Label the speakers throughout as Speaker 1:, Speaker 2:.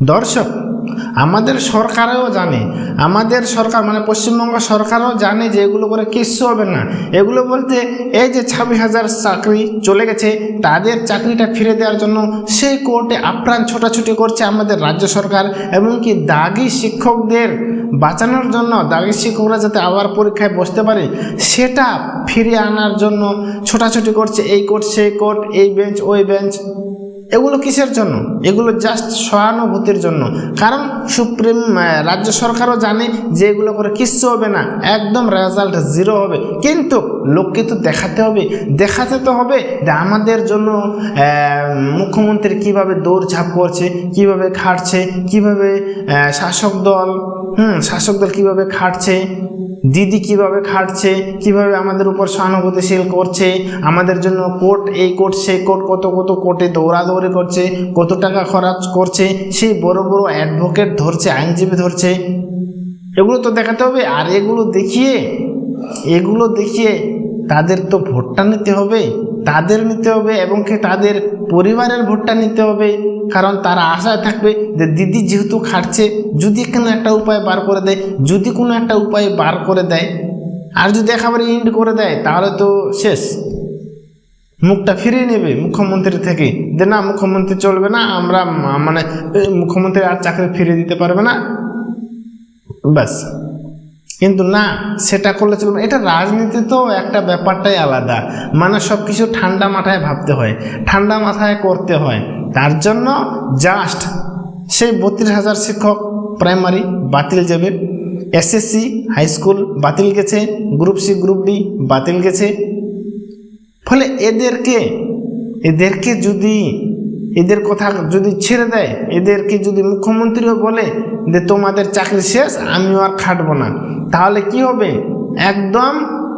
Speaker 1: দর্শক, আমাদের সরকারও জানে, আমাদের সরকার মানে পশ্চিমবঙ্গ সরকারও জানে যে এগুলো করে কিচ্ছু হবে না। এগুলো বলতে এই যে ছাব্বিশ হাজার চাকরি চলে গেছে, তাদের চাকরিটা ফিরে দেওয়ার জন্য সেই কোর্টে আপ্রাণ ছোটাছুটি করছে আমাদের রাজ্য সরকার এবং কি দাগি শিক্ষকদের বাঁচানোর জন্য, দাগি শিক্ষকরা যাতে আবার পরীক্ষায় বসতে পারে, সেটা ফিরিয়ে আনার জন্য ছোটাছুটি করছে এই কোর্ট, সেই কোর্ট, এই বেঞ্চ, ওই বেঞ্চ। এগুলো কিসের জন্য? এগুলো জাস্ট সহানুভূতির জন্য। কারণ সুপ্রিম রাজ্য সরকারও জানে যে এগুলো করে কিচ্ছু হবে না। একদম রেজাল্ট জিরো হবে। কিন্তু লোককে তো দেখাতে হবে। দেখাতে তো হবে যে আমাদের জন্য মুখ্যমন্ত্রী কীভাবে দৌড়ঝাঁপ করছে, কীভাবে খাটছে, কীভাবে শাসক দল, হুম, শাসক দল কীভাবে খাটছে। দিদি কীভাবে খাটছে, কীভাবে আমাদের উপর সহানুভূতিশীল করছে, আমাদের জন্য কোর্ট এই কোর্ট সেই কোর্ট কত কত কোর্টে দৌড়াদৌড়ি করছে, কত টাকা খরচ করছে, সেই বড় বড় অ্যাডভোকেট ধরছে, আইনজীবী ধরছে। এগুলো তো দেখাতে হবে, আর এগুলো দেখিয়ে এগুলো দেখিয়ে তাদের তো ভোটটা নিতে হবে। তাদের নিতে হবে এবং কি তাদের পরিবারের ভোটটা নিতে হবে। কারণ তারা আশায় থাকবে যে দিদি যেহেতু খাটছে, যদি কোনো একটা উপায় বার করে দেয়, যদি কোনো একটা উপায় বার করে দেয় আর যদি একেবারে ইন্ড করে দেয়, তাহলে তো শেষ। মুখটা ফিরিয়ে নেবে মুখ্যমন্ত্রী থেকে যে না, মুখ্যমন্ত্রী চলবে না, আমরা মানে মুখ্যমন্ত্রী আর চাকরি ফিরিয়ে দিতে পারবে না। ব্যাস। কিন্তু না, সেটা করলে চলবে না। এটা রাজনীতি তো একটা ব্যাপারটাই আলাদা। মানে সব কিছু ঠান্ডা মাথায় ভাবতে হয়, ঠান্ডা মাথায় করতে হয়। তার জন্য জাস্ট সেই বত্রিশ হাজার শিক্ষক প্রাইমারি বাতিল যাবে। এসএসসি হাই স্কুল বাতিল গেছে গ্রুপ সি গ্রুপ ডি বাতিল গেছে। ফলে এদেরকে এদেরকে যদি, এদের কথা যদি ছেড়ে দেয়, এদেরকে যদি মুখ্যমন্ত্রীও বলে যে তোমাদের চাকরি শেষ, আমিও আর খাটবো না। তাহলে কি হবে? একদম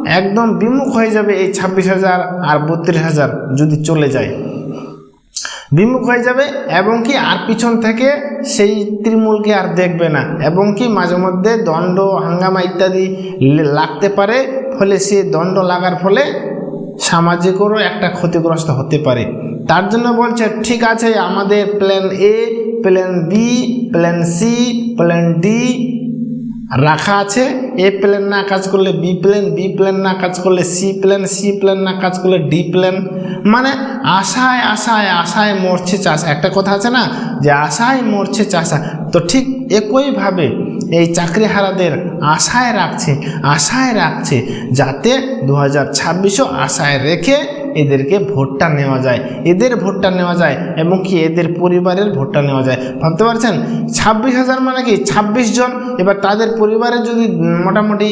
Speaker 1: একদম বিমুখ হয়ে যাবে এই ছাব্বিশ হাজার আর বত্রিশ হাজার যদি চলে যায়। বিমুখ হয়ে যাবে এবং কি আর পিছন থেকে সেই তৃণমূলকে আর দেখবে না। এবং কি মাঝে মধ্যে দণ্ড, হাঙ্গামা ইত্যাদি লাগতে পারে। ফলে সে দণ্ড লাগার ফলে সামাজিকেরও একটা ক্ষতিগ্রস্ত হতে পারে। তার জন্য বলছে, ঠিক আছে, আমাদের plan A plan B plan C plan D রাখা আছে। এ প্ল্যান না কাজ করলে বি প্ল্যান বি প্ল্যান না কাজ করলে সি প্ল্যান সি প্ল্যান না কাজ করলে ডি প্ল্যান মানে আশায় আশায় আশায় মরছে চাষা। একটা কথা আছে না, যে আশায় মরছে চাষা। তো ঠিক একইভাবে এই চাকরিহারাদের আশায় রাখছে আশায় রাখছে যাতে দু হাজার ছাব্বিশও আশায় রেখে এদেরকে ভোটটা নেওয়া যায়। এদের ভোটটা নেওয়া যায় এবং কি এদের পরিবারের ভোটটা নেওয়া যায়। ভাবতে পারছেন? ছাব্বিশ হাজার মানে কি? ছাব্বিশ জন, এবার তাদের পরিবারে যদি মোটামুটি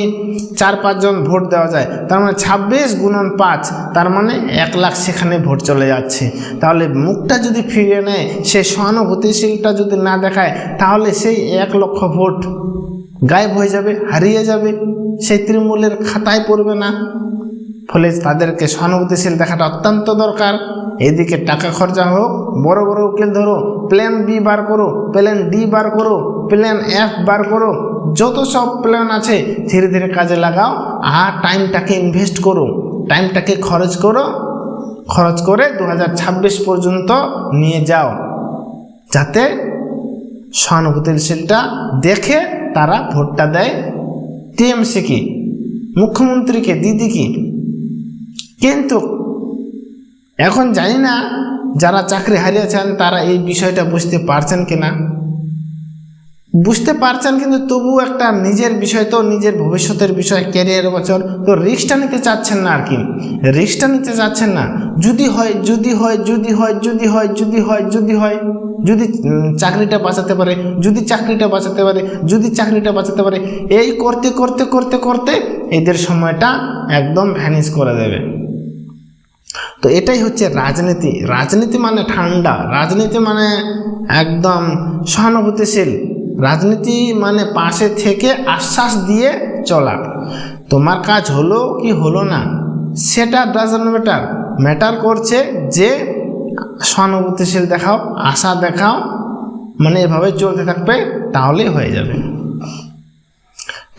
Speaker 1: চার পাঁচজন ভোট দেওয়া যায়, তার মানে ছাব্বিশ গুণন পাঁচ, তার মানে এক লাখ সেখানে ভোট চলে যাচ্ছে। তাহলে মুখটা যদি ফিরিয়ে নেয়, সে সহানুভূতিশীলটা যদি না দেখায়, তাহলে সেই এক লক্ষ ভোট গায়েব হয়ে যাবে, হারিয়ে যাবে। সেই তৃণমূলের খাতায় পড়বে না। ফলে তাদেরকে সহানুভূতিশীল দেখাটা অত্যন্ত দরকার। এদিকে টাকা খরচা হোক, বড় বড় উকিল ধরো প্ল্যান বি বার করো প্ল্যান ডি বার করো প্ল্যান এফ বার করো, যত সব প্ল্যান আছে, ধীরে ধীরে কাজে লাগাও আর টাইমটাকে ইনভেস্ট করো। টাইমটাকে খরচ করো, খরচ করে দু হাজার ছাব্বিশ পর্যন্ত নিয়ে যাও। যাতে সহানুভূতিশীলটা দেখে তারা ভোটটা দেয়। টিএমসিকে মুখ্যমন্ত্রীকে দিদিকে কিন্তু এখন জানি না যারা চাকরি হারিয়েছেন তারা এই বিষয়টা বুঝতে পারছেন কিনা। বুঝতে পারছেন কিন্তু তবু একটা নিজের বিষয় তো নিজের ভবিষ্যতের বিষয় ক্যারিয়ার বছর, তো রিক্সটা নিতে চাচ্ছেন না আর কি। রিক্সটা নিতে চাচ্ছেন না। যদি হয় যদি হয় যদি হয় যদি হয় যদি হয় যদি হয়, যদি চাকরিটা বাঁচাতে পারে, যদি চাকরিটা বাঁচাতে পারে, যদি চাকরিটা বাঁচাতে পারে, এই করতে করতে করতে করতে এদের সময়টা একদম ভ্যানিশ করে দেবে। তো এটাই হচ্ছে রাজনীতি। রাজনীতি মানে ঠান্ডা। রাজনীতি মানে একদম সহানুভূতিশীল। রাজনীতি মানে পাশে থেকে আশ্বাস দিয়ে চলা। তোমার কাজ হলো কি হলো না, সেটা ডাজন্ট ম্যাটার ম্যাটার করছে যে সহানুভূতিশীল দেখাও, আশা দেখাও মানে এভাবে চলতে থাকবে, তাহলেই হয়ে যাবে।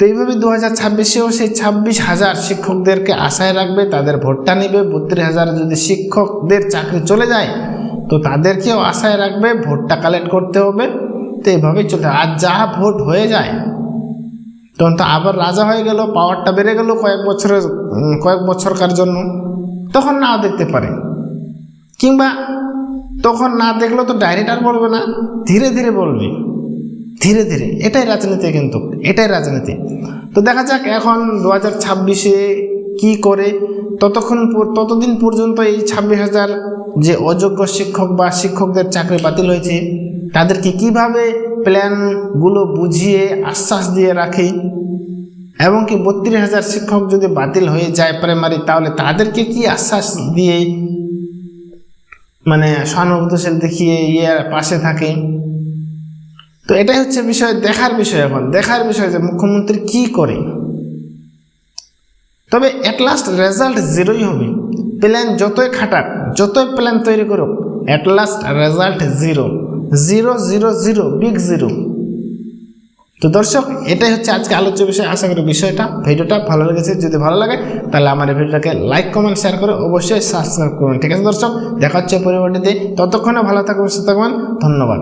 Speaker 1: তো এইভাবে দু হাজার ছাব্বিশেও সেই ছাব্বিশ হাজার শিক্ষকদেরকে আশায় রাখবে, তাদের ভোটটা নেবে। বত্রিশ হাজার যদি শিক্ষকদের চাকরি চলে যায়, তো তাদেরকেও আশায় রাখবে, ভোটটা কালেক্ট করতে হবে। তো এইভাবেই থাকে। আর যা ভোট হয়ে যায়, তখন তো আবার রাজা হয়ে গেল পাওয়ারটা বেড়ে গেল কয়েক বছরের কয়েক বছরকার জন্য। তখন নাও দেখতে পারে। কিংবা তখন না দেখলেও তো ডাইরেক্ট আর বলবে না, ধীরে ধীরে বলবে। ধীরে ধীরে, এটাই রাজনীতি কিন্তু, এটাই রাজনীতি। তো দেখা যাক এখন দু হাজার ছাব্বিশে কী করে, ততক্ষণ ততদিন পর্যন্ত এই ছাব্বিশ হাজার যে অযোগ্য শিক্ষক বা শিক্ষকদের চাকরি বাতিল হয়েছে, তাদেরকে কীভাবে প্ল্যানগুলো বুঝিয়ে আশ্বাস দিয়ে রাখে? এবং কি বত্রিশ হাজার শিক্ষক যদি বাতিল হয়ে যায় প্রাইমারি তাহলে তাদেরকে কি আশ্বাস দিয়ে মানে সহানুভূতিশীল দেখিয়ে ইয়ে পাশে থাকে? তো এটাই হচ্ছে বিষয়, দেখার বিষয় এখন। দেখার বিষয় যে মুখ্যমন্ত্রী কি করে। তবে অ্যাট লাস্ট রেজাল্ট জিরোই হবে। প্ল্যান যতই খাটাক, যতই প্ল্যান তৈরি করুক at last result zero zero zero zero big zero তো দর্শক, এটাই হচ্ছে আজকে আলোচ্য বিষয়। আশা করি বিষয়টা, ভিডিওটা ভালো লেগেছে। যদি ভালো লাগে, তাহলে আমার এই ভিডিওটাকে লাইক কমেন্ট শেয়ার করে অবশ্যই সাবস্ক্রাইব করুন। ঠিক আছে দর্শক, দেখা হচ্ছে পরিবর্তীতে। ততক্ষণে ভালো থাকবেন সুস্থ থাকবেন ধন্যবাদ।